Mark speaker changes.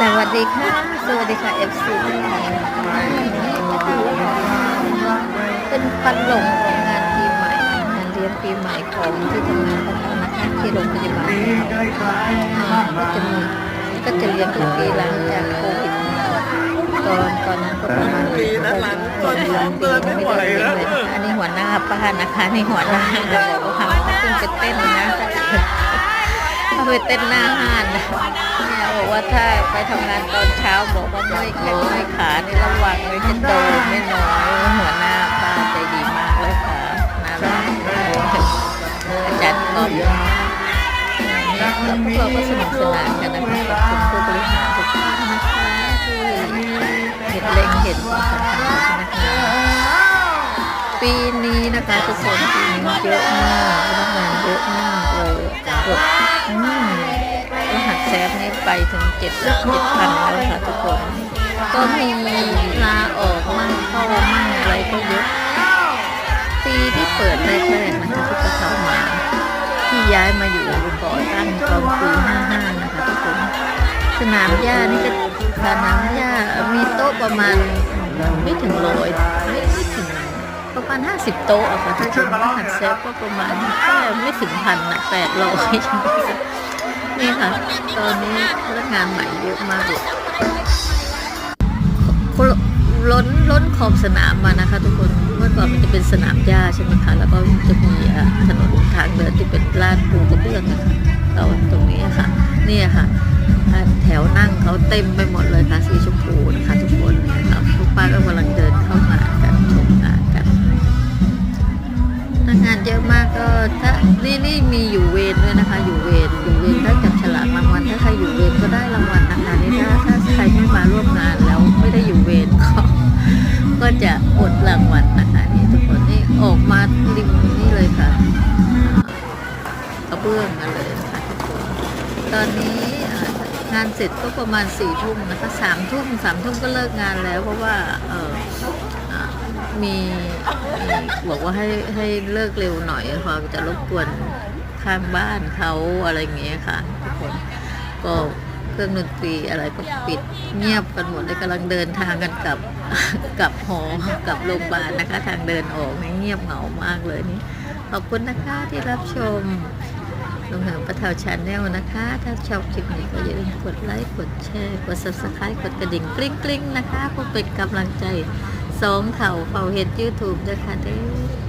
Speaker 1: สวัสดีค่ะ สวัสดีค่ะ FC เป็นปันหลงของงานปีใหม่งานเลี้ยงปีใหม่ของที่ทำงานของเรานะคะที่โรงพยาบาลอ่าก็จะมีก็จะเลี้ยงทุกปีหลังจากโควิดตอนตอนนั้นก็ประมาณ
Speaker 2: ปีนะหลังตอนนี้เดินไม่ไหวแล้ว
Speaker 1: ไม่ได้เรียงเลยอันนี้หัวหน้าป้านะคะนี่หัวหน้าจะบอกว่าเขาเพิ่งไปเต้นนะ เขาไปเต้นหน้าห้านนะเนี่ยบอกว่าถ้าไปทำงานตอนเช้าบอกว่าไม่แข้งไม่ขานี่ระวังเลยจะโดนไม่น้อยหัวหน้าป้าใจดีมากเลยค่ะน่ารักอาจารย์ต้นแล้วพวกเราก็สนุกสนานกันนะคะขอบคุณผู้บริหารทุกท่านนะคะที่เห็นเล็งเห็นความสำคัญของธนาคารปีนี้นะคะทุกคนปีนี้เยอะมากพนักงานเยอะมาก แซฟนี่ไปถึงเจ็ดเจ็ดพันแล้วค่ะทุกคน ก็มีลาออกมั่งเข้ามั่งอะไรก็เยอะปีที่เปิดแรกๆนะคะที่กระเข้ามา ที่ย้ายมาอยู่ก่อตั้งตอนปี55นะคะทุกคน สนามหญ้านี่ก็สนามหญ้ามีโต๊ะประมาณไม่ถึงร้อยไม่ไม่ถึงประมาณ50โต๊ะอะค่ะถ้าเป็นรหัสเซฟก็ประมาณแค่ไม่ถึงพันนะแปดร้อย นี่ค่ะ ตอนนี้พนักงานใหม่เยอะมากเลยล้นล้นขอบสนามมานะคะ ทุกคนเมื่อก่อนมันจะเป็นสนามหญ้าใช่ไหมคะแล้วก็จะมีถนนทางเดินที่เป็นลาดปูกระเบื้องนะคะเราตรงนี้ค่ะนี่ค่ะอะแถวนั่งเขาเต็มไปหมดเลยค่ะสี งานเยอะมากก็ถ้านี่นี่มีอยู่เวรด้วยนะคะ อยู่เวรอยู่เวรถ้าจับฉลากรางวัลถ้าใครอยู่เวรก็ได้รางวัลนะคะนี่ถ้าถ้าใครไม่มาร่วมงานแล้วไม่ได้อยู่เวรก็ก็จะอดรางวัลนะคะนี่ทุกคนนี่ออกมาริมนี่เลยค่ะกระเบื้องกันเลยนะคะทุกคนตอนนี้งานเสร็จก็ประมาณสี่ทุ่มนะคะสามทุ่มสามทุ่มก็เลิกงานแล้วเพราะว่าเอออ่า มีบอกว่าให้ให้เลิกเร็วหน่อยเพราะจะรบกวนข้างบ้านเขาอะไรอย่างเงี้ยค่ะทุกคนก็เครื่องดนตรีอะไรก็ปิดเงียบกันหมดเลยกำลังเดินทางกันกลับกลับหอกลับโรงพยาบาลนะคะ ทางเดินออกเงียบเหงามากเลยนี่ขอบคุณนะคะที่รับชมลงเหงประเทาชาแนลนะคะ ถ้าชอบคลิปนี้ก็อย่าลืมกดไลค์ กดแชร์ กด subscribe กดกระดิ่งกริ๊งกริ๊งๆนะคะเพื่อเป็นกำลังใจ สองเถ่าเฝ้าเห็ดยูทูบด้วยค่ะเด้อ